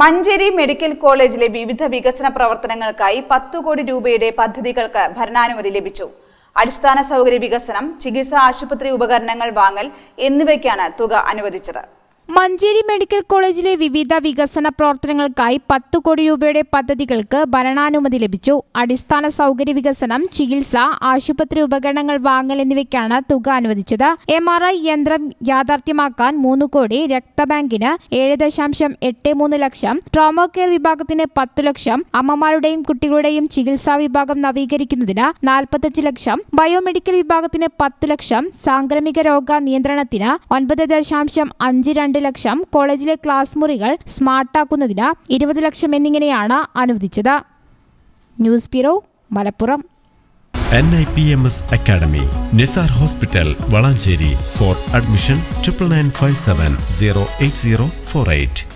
Manjeri medical കോളേജിലെ വിവിധ വികസന പ്രവർത്തനങ്ങൾക്കായി പത്തു കോടി രൂപയുടെ പദ്ധതികൾക്ക് ഭരണാനുമതി ലഭിച്ചു. അടിസ്ഥാന സൗകര്യ വികസനം ചികിത്സാ ആശുപത്രി ഉപകരണങ്ങൾ വാങ്ങൽ എന്നിവയ്ക്കാണ് തുക അനുവദിച്ചത്. മഞ്ചേരി മെഡിക്കൽ കോളേജിലെ വിവിധ വികസന പ്രവർത്തനങ്ങൾക്കായി പത്തു കോടി രൂപയുടെ പദ്ധതികൾക്ക് ഭരണാനുമതി ലഭിച്ചു. അടിസ്ഥാന സൗകര്യ വികസനം ചികിത്സ ആശുപത്രി ഉപകരണങ്ങൾ വാങ്ങൽ എന്നിവയ്ക്കാണ് തുക അനുവദിച്ചത്. എം ആർ ഐ യന്ത്രം യാഥാർത്ഥ്യമാക്കാൻ മൂന്ന് കോടി രക്തബാങ്കിന് ഏഴ് ദശാംശം എട്ട് മൂന്ന് ലക്ഷം ട്രോമോ കെയർ വിഭാഗത്തിന് പത്തു ലക്ഷം അമ്മമാരുടെയും കുട്ടികളുടെയും ചികിത്സാ വിഭാഗം നവീകരിക്കുന്നതിന് നാൽപ്പത്തഞ്ച് ലക്ഷം ബയോമെഡിക്കൽ വിഭാഗത്തിന് പത്ത് ലക്ഷം സാംക്രമിക രോഗ നിയന്ത്രണത്തിന് ഒൻപത് ദശാംശം അഞ്ച് രണ്ട് ലക്ഷം കോളേജിലെ ക്ലാസ് മുറികൾ സ്മാർട്ടാക്കുന്നതിന് ഇരുപത് ലക്ഷം എന്നിങ്ങനെയാണ് അനുവദിച്ചത്. News bureau Malappuram. N I P M S academy Nisar hospital Valanchery. For admission triple nine five seven zero eight zero four eight.